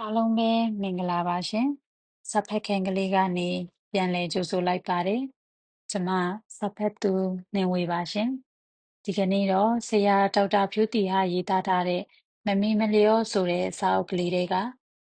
အားလုံးပဲ မင်္ဂလာပါရှင်။စဖက်ခင်ကလေးကနေ ပြန်လည်ကြိုဆိုလိုက်ပါတယ်။ကျွန်မစဖက်သူ နှင်ဝေပါရှင်။ဒီကနေ့တော့ ဆရာ ဒေါက်တာဖြူတီဟာရေးသားထားတဲ့ မမီမလျော့ ဆိုတဲ့ စာအုပ်ကလေးတွေက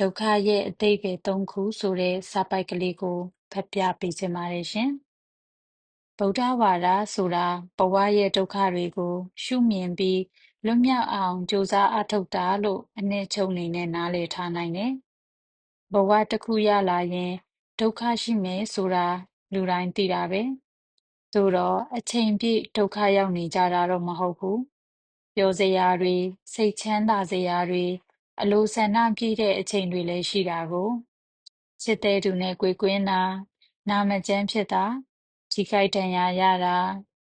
ဒုက္ခရဲ့အတိတ်ပဲ၃ခု ဆိုတဲ့ စာပိုက်ကလေးကို ဖတ်ပြပေးချင်ပါတယ်ရှင်။ဗုဒ္ဓဝါဒဆိုတာ ဘဝရဲ့ဒုက္ခတွေကို ရှုမြင်ပြီး လွတ်မြောက်အောင် ကြိုးစားအထောက်တာလို့ အနှစ်ချုပ်နေနဲ့ နားလည်ထားနိုင်တယ်။ဘဝတစ်ခုရလာရင် ဒုက္ခရှိမယ်ဆိုတာ လူတိုင်းသိတာပဲ သို့တော့အချိန်ပြည့် ဒုက္ခရောက်နေကြတာတော့ မဟုတ်ဘူး ပျော်စရာတွေ စိတ်ချမ်းသာစရာတွေ အလိုဆန္ဒပြည့်တဲ့အချိန်တွေလည်း ရှိတာကိုချစ်တဲ့သူနဲ့ကြွေကွင်းတာ နာမကျန်းဖြစ်တာ ထိခိုက်ဒဏ်ရာရတာ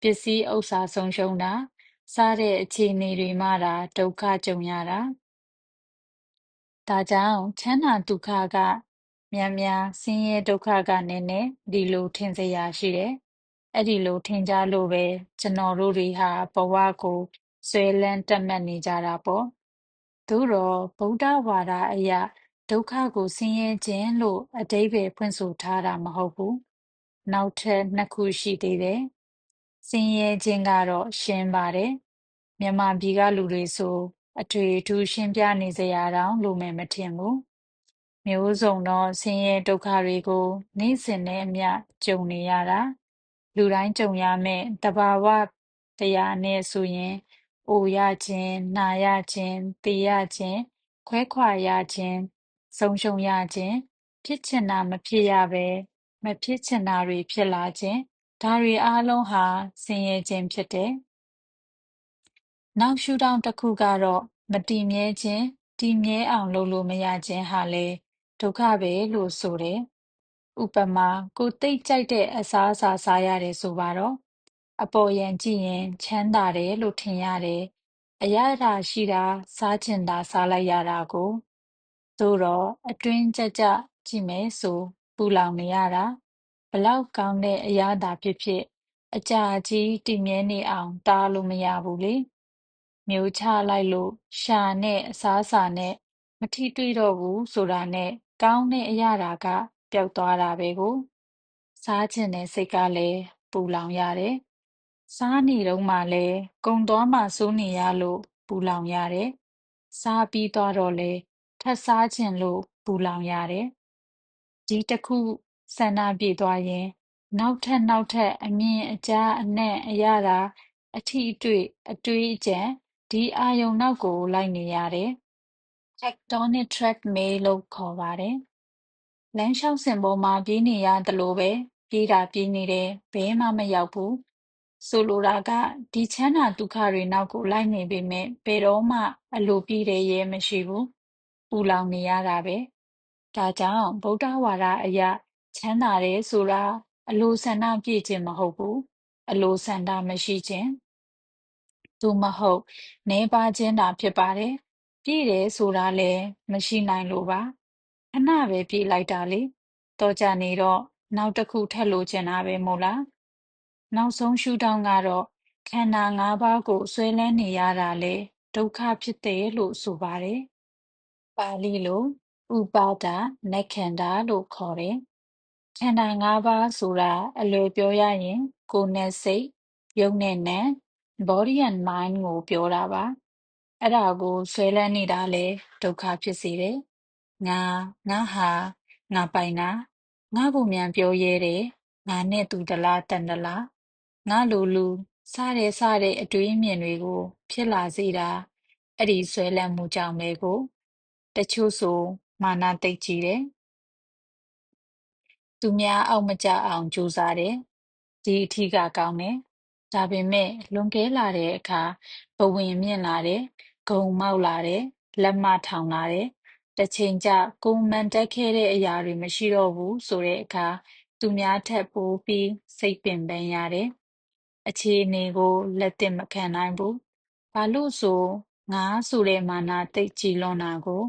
ပစ္စည်းဥစ္စာဆုံးရှုံးတာ စားတဲ့အခြေအနေတွေမှတာဒုက္ခကြုံရတာ ဒါကြောင့် ချမ်းသာဒုက္ခက များများ ဆင်းရဲဒုက္ခက နည်းနည်း ဒီလို ထင်စရာရှိတယ်။အဲ့ဒီလို ထင်ကြလို့ပဲ ကျွန်တော်တို့တွေဟာ ဘဝကိုဆွဲလန်းတက်မှတ်နေကြတာပေါ့။သို့တော့ဗုဒ္ဓဝါဒအရ ဒုက္ခကို ဆင်းရဲခြင်းလို့ အဓိပ္ပာယ်ဖွင့်ဆိုထားတာ မဟုတ်ဘူး။နောက်ထပ် နှစ်ခု ရှိသေးတယ်။ ဆင်းရဲခြင်းကတော့ ရှင်းပါတယ်။မြန်မာပြည်ကလူတွေဆို အထွေအထူး ရှင်းပြနေစရာတောင် လိုမယ်မထင်ဘူး မျိုးစုံသော ဆင်းရဲဒုက္ခတွေကို နေ့စဉ်နဲ့အမျှ ကြုံနေရတာ လူတိုင်းကြုံရမယ့်တဘာဝတရားနဲ့ဆိုရင် အိုရခြင်း နာရခြင်းတေရခြင်း ခွဲခွာရခြင်း ဆုံးရှုံးရခြင်း ဖြစ်ချင်တာ မဖြစ်ရပဲမဖြစ်ချင်တာတွေ ဖြစ်လာခြင်း ဒါတွေအားလုံးဟာ ဆင်းရဲခြင်းဖြစ်တယ် နောက်ရှုထောင့်တစ်ခုကတော့ မတည်မြဲခြင်း တည်မြဲအောင်လုပ်လို့မရခြင်းဟာလေဒုက္ခပဲလို့ ဆိုတယ်။ဥပမာ ကိုသိပ်ကြိုက်တဲ့အစားအစာ စားရတယ်ဆိုပါတော့ အပေါ်ယံကြည့်ရင် ချမ်းသာတယ်လို့ ထင်ရတယ်။အရသာရှိတာ စားချင်တာ စားလိုက်ရတာကိုသို့တော့ အတွင်းကြကြကြည့်မယ်ဆို ပူလောင်နေရတာ ဘလောက်ကောင်းတဲ့အရသာဖြစ်ဖြစ် အကြာကြီးတည်မြဲနေအောင် တားလို့မရဘူးလေ။မျိုးချလိုက်လို့ရှာနဲ့အစားအစာနဲ့ မထိတွေ့တော့ဘူးဆိုတာနဲ့ ကောင်းတဲ့အရာရာက ပျောက်သွားတာပဲကို စားချင်တဲ့စိတ်ကလည်း ပူလောင်ရတယ် စားနေတော့မှလည်း ကုံသွားမှစိုးနေရလို့ ပူလောင်ရတယ် စားပြီးသွားတော့လေထပ်စားချင်လို့ ပူလောင်ရတယ် ဒီတစ်ခု ဆန္ဒပြေသွားရင် နောက်ထပ်နောက်ထပ် အမြင်အကြားအနံ့အရသာ အထီးအတွေ့ အတွေးအကြံ ဒီအာယုံနောက်ကို လိုက်နေရတယ် tectonic treadmill လို့ ခေါ်ပါတယ် လမ်းလျှောက်စဉ်ပေါ်မှာ ပြေးနေရသလိုပဲ ပြေးတာပြေးနေတယ်ဘဲမှမရောက်ဘူး ဆိုလိုတာက ဒီချမ်းသာဒုက္ခတွေနောက်ကို လိုက်နေပေမဲ့ဘယ်တော့မှ အလိုပြည့်တဲ့ရဲ မရှိဘူး ပူလောင်နေရတာပဲ ဒါကြောင့် ဗုဒ္ဓဝါဒအရ ချမ်းသာတယ်ဆိုတာ အလိုဆန္ဒပြည့်ခြင်းမဟုတ်ဘူးအလိုဆန္ဒမရှိခြင်းသို့မဟုတ်နှဲပါခြင်းတာဖြစ်ပါတယ်ပြည့်တယ်ဆိုတာလည်းမရှိနိုင်လို့ပါခဏပဲပြည့်လိုက်တာလေတော့ကြနေတော့နောက်တစ်ခုထပ်လို့ချင်တာပဲမို့လားနောက်ဆုံးရှုထောင့်ကတော့ခန္ဓာ၅ပါးကိုဆွဲလန်းနေရတာလေဒုက္ခဖြစ်တယ်လို့ဆိုပါတယ်ပါဠိလိုဥပါဒနက္ခန္ဓာလို့ခေါ်တယ် ခန္ဓာ ၅ ပါးဆိုတာ အလွယ်ပြောရရင် ကိုယ်နဲ့စိတ် ရုပ်နဲ့နာ body and mind ကို ပြောတာပါ အဲ့ဒါကိုဆွဲလန်းနေတာလေဒုက္ခဖြစ်စေတယ် ငါ ငါဟာ ငါပိုင်တာ ငါကိုမြန်ပြောရဲတယ် ငါနဲ့တူတလားတန်တလား ငါလိုလူစားတဲ့စားတဲ့ အတွေးအမြင်တွေကို ဖြစ်လာစေတာ အဲ့ဒီဆွဲလန်းမှုကြောင့်ပဲကို တချို့ဆို မာနတိတ်ကြီးတယ် သူများအောက်မကျအောင် ကြိုးစားတယ် ဒီအထီးကကောင်းတယ် ဒါပေမဲ့ လွန်ကဲလာတဲ့အခါ ဘဝင်မြင့်လာတယ် ဂုံမောက်လာတယ် လက်မထောင်လာတယ် တစ်ချိန်ကျ ကိုယ်မှန်တက်ခဲ့တဲ့အရာတွေ မရှိတော့ဘူးဆိုတဲ့အခါ သူများထက်ပိုပြီး စိတ်ပင်ပန်းရတယ် အခြေအနေကို လက်သင့်မခံနိုင်ဘူး ဘာလို့ဆို ငါဆိုတဲ့ မာနတိတ်ကြည်လွန်တာကို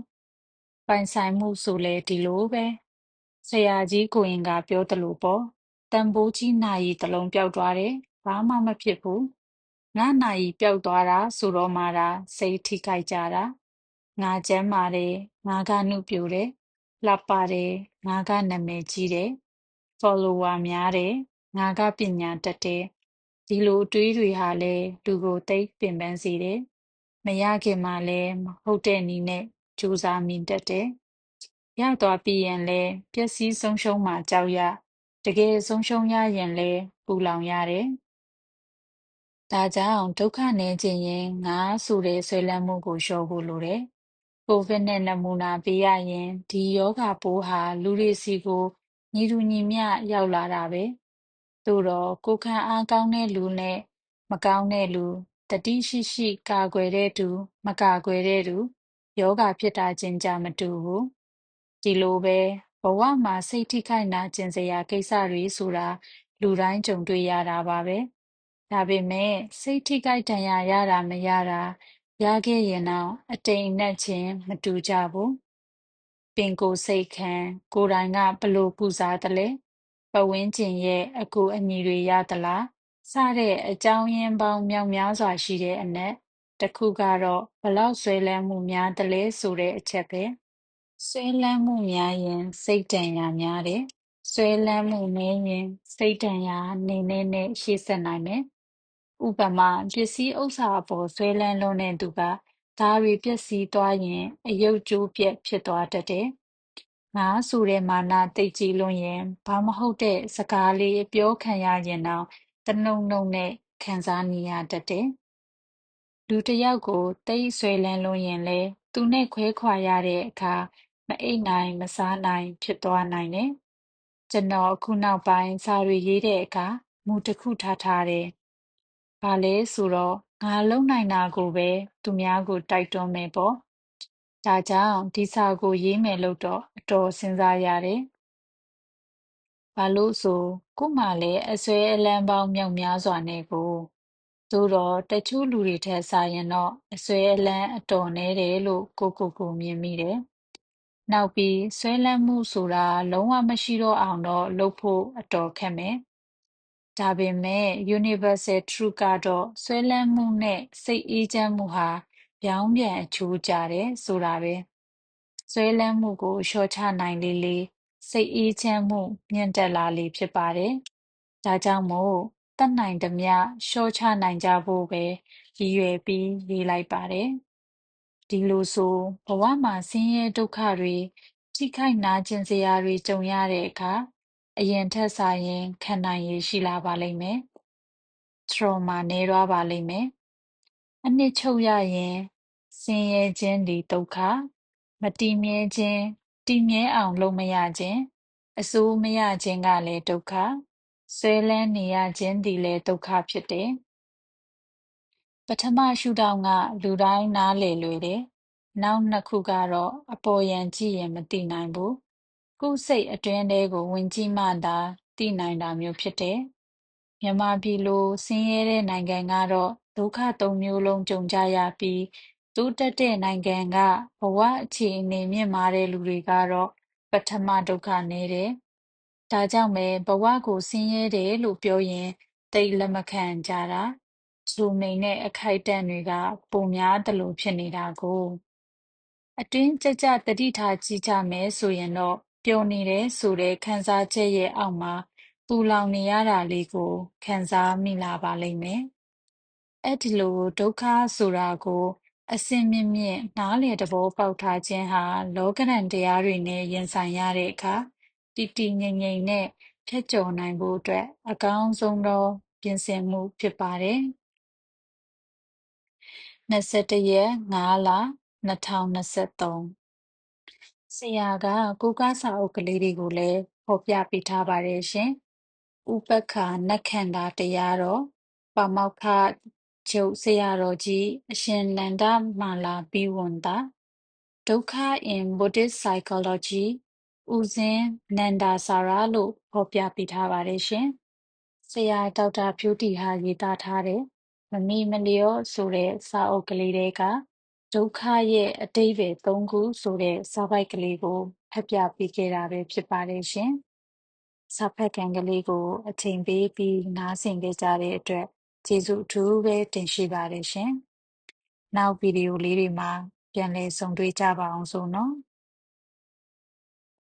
ပိုင်ဆိုင်မှုဆိုလဲဒီလိုပဲ ဆရာကြီးကိုရင်က ပြောသလိုပေါ့ တန်ဖိုးကြီးနာရီတစ်လုံး ပျောက်သွားတယ် ဘာမှမဖြစ်ဘူး ငါနာရီပျောက်သွားတာဆိုတော့မှဒါစိတ်ထိခိုက်ကြတာ ငါကျမ်းပါတယ် ငါကနှုတ်ပြိုတယ် လှပတယ် ငါက နာမည်ကြီးတယ် follower များတယ် ငါက ပညာတတ်တယ် ဒီလိုအတွေးတွေဟာလဲလူကို သိပ်ပင်ပန်းစေတယ် မရခင်မှာလဲမဟုတ်တဲ့နည်းနဲ့ ကြိုးစားမိတတ်တယ် ရသွားပြီးရင်လဲပျက်စီးဆုံးရှုံးမှကြောက်ရ တကယ်ဆုံးရှုံးရရင်လဲပူလောင်ရတယ် ဒါကြောင့် ဒုက္ခနည်းခြင်းရင် ငါဆိုတဲ့ ဆွဲလန်းမှုကို လျှော့ဖို့လိုတယ် ကိုဗစ်နဲ့ နမူနာပေးရရင် ဒီယောဂပိုးဟာ လူတွေစီကို ညီတူညီမျှ ရောက်လာတာပဲ သို့တော့ကိုယ်ခံအားကောင်းတဲ့လူနဲ့ မကောင်းတဲ့လူတတိရှိရှိ ကာကွယ်တဲ့သူ မကာကွယ်တဲ့သူယောဂဖြစ်တာချင်းကြ မတူဘူး ဒီလိုပဲ ဘဝမှာ စိတ်ထိခိုက်နာကျင်စရာကိစ္စတွေဆိုတာ လူတိုင်းကြုံတွေ့ရတာပါပဲ ဒါပေမဲ့ စိတ်ထိခိုက်ဒဏ်ရာရတာ မရတာ ရခဲ့ရင်တော့အတိမ်အနက်ချင်း မတူကြဘူး ပင်ကိုယ်စိတ်ခံ ကိုယ်တိုင်ကဘလို့ပူစားတယ်လဲ ပတ်ဝန်းကျင်ရဲ့ အကူအညီတွေရသလား စတဲ့ အကြောင်းရင်းပေါင်းမြောက်များစွာရှိတဲ့အနက် တစ်ခုကတော့ဘလောက်ဆွဲလန်းမှုများတယ်လဲဆိုတဲ့အချက်ပဲ ဆွဲလန်းမှုများရင် စိတ်တန်ရာများတယ် ဆွဲလန်းမှုနည်းရင် စိတ်တန်ရာနေနေနဲ့ ရှေ့ဆက်နိုင်မယ် ဥပမာ ပစ္စည်းဥစ္စာအပေါ် ဆွဲလန်းလွန်းတဲ့သူက ဒါတွေ ပျက်စီးသွားရင်အယုတ်ကျိုးပြက်ဖြစ်သွားတတ်တယ် ငါဆိုတဲ့မာနတိတ်ကြီးလွန်းရင် ဘာမဟုတ်တဲ့ စကားလေးပြောခံရရင်တော့တနှုံနှုံနဲ့ ခံစားနေရတတ်တယ်။လူတစ်ယောက်ကိုတိတ်ဆွဲလန်းလွန်းရင်လေသူနဲ့ခွဲခွာရတဲ့အခါ မအိပ်နိုင် မစားနိုင် ဖြစ်သွားနိုင်တယ်။ကျွန်တော် အခုနောက်ပိုင်း စာတွေရေးတဲ့အခါ မူတစ်ခုထားထားတယ်။ဘာလဲဆိုတော့ ငါလုံနိုင်တာကိုပဲ သူများကို တိုက်တွန်းမယ်ပေါ့။ဒါကြောင့် ဒီစာကို ရေးမယ်လို့တော့ အတော်စဉ်းစားရတယ်။ဘာလို့ဆို ကို့မှာလည်း အစွဲအလန်းပေါင်းမြောက်များစွာနဲ့ကိုသို့တော့တချို့လူတွေထက်စာရင်တော့ အစွဲအလန်း အတော်နည်းတယ်လို့ ကိုကိုကို မြင်မိတယ်။ နောက်ပြီး ဆွဲလန်းမှုဆိုတာ လုံးဝမရှိတော့အောင်တော့ လုပ်ဖို့ အတော်ခက်မယ်။ဒါပေမဲ့ Universal Truth ကတော့ ဆွဲလန်းမှုနဲ့ စိတ်အေးချမ်းမှုဟာ ပြောင်းပြန်အချိုးကျတယ်ဆိုတာပဲ။ဆွဲလန်းမှုကို လျှော့ချနိုင်လေလေ စိတ်အေးချမ်းမှု မြင့်တက်လာလေဖြစ်ပါတယ်။ဒါကြောင့်မို့ တတ်နိုင်သမျှ လျှော့ချနိုင်ကြဖို့ပဲ ရည်ရွယ်ပြီး ရေးလိုက်ပါတယ်။ ဒီလိုဆို ဘဝမှာ ဆင်းရဲဒုက္ခတွေ ထိခိုက်နာကျင်စရာတွေ ကြုံရတဲ့အခါ အရင်ထက်စာရင် ခံနိုင်ရည်ရှိလာပါလိမ့်မယ်။ trauma နည်းသွားပါလိမ့်မယ်။အနှစ်ချုပ်ရရင် ဆင်းရဲခြင်းဒီဒုက္ခ မတည်မြဲခြင်း တည်မြဲအောင် လုပ်မရခြင်းအစိုးမရခြင်းကလည်း ဒုက္ခဆွဲလန်းနေရခြင်းဒီလည်း ဒုက္ခဖြစ်တယ် ပထမရှုထောင့်က လူတိုင်းနားလည်လွယ်တယ် နောက်နှစ်ခုကတော့ အပေါ်ယံကြည့်ရင် မသိနိုင်ဘူး ကိုယ်စိတ်အတွင်းထဲကို ဝင်ကြည့်မှသာ သိနိုင်တာမျိုးဖြစ်တယ် မြန်မာပြည်လို ဆင်းရဲတဲ့နိုင်ငံကတော့ ဒုက္ခသုံးမျိုးလုံး ကြုံကြရပြီး တိုးတက်တဲ့နိုင်ငံက ဘဝအခြေအနေမြင့်မားတဲ့လူတွေကတော့ ပထမ ဒုက္ခနည်းတယ်။ဒါကြောင့်ပဲ ဘဝကို ဆင်းရဲတယ်လို့ပြောရင်တိတ်လက်မခံကြတာ။ ဇူမိန်နဲ့အခိုက်အတန့်တွေက ပိုများတယ်လို့ဖြစ်နေတာကို အတွင်းကြကြတတိထားကြည့်ကြမယ်ဆိုရင်တော့ ပျော်နေတယ်ဆိုတဲ့ ခံစားချက်ရဲ့အောက်မှာ ပူလောင်နေရတာလေးကို ခံစားမိလာပါလိမ့်မယ်။အဲ့ဒီလို ဒုက္ခဆိုတာကိုအစင်မြင့်မြင့် နားလေသဘောပေါက်ထားခြင်းဟာ လောကရန်တရားတွေနဲ့ ရင်ဆိုင်ရတဲ့အခါ တည်တည်ငြိမ်ငြိမ်နဲ့ ဖြတ်ကျော်နိုင်ဖို့အတွက် အကောင်းဆုံးသော ပြင်ဆင်မှုဖြစ်ပါတယ်။ 21 ရက် 5 လ 2023 ဆရာက ကိုကစာအုပ်ကလေးတွေကိုလည်း ဖော်ပြပေးထားပါတယ်ရှင်။ဥပက္ခနက္ခန္တာတရားတော် ပါမောက္ခချုပ်ဆရာတော်ကြီး အရှင်နန္ဒမာလာဘီဝန္တာဒုက္ခ in Buddhist psychology ဦးဇင်း နန္ဒာစာရလို့ ဖော်ပြပေးထားပါတယ်ရှင်။ဆရာ ဒေါက်တာဖြူတီဟာ ရေးသားထားတဲ့ မမီမလျော့ ဆိုတဲ့ စာအုပ်ကလေးတွေကဒုက္ခရဲ့အတိတ်ပဲ၃ခု ဆိုတဲ့ စာပိုက်ကလေးကို ဖတ်ပြပေးခဲ့တာပဲဖြစ်ပါတယ်ရှင်။စာဖတ်ကန်ကလေးကို အချိန်ပေးပြီး နားဆင်ခဲ့ကြတဲ့အတွက် ကျေးဇူးအထူးပဲတင်ရှိပါတယ်ရှင်။နောက်ဗီဒီယိုလေးတွေမှာ ပြန်လည်ဆုံတွေ့ကြပါအောင်စို့နော်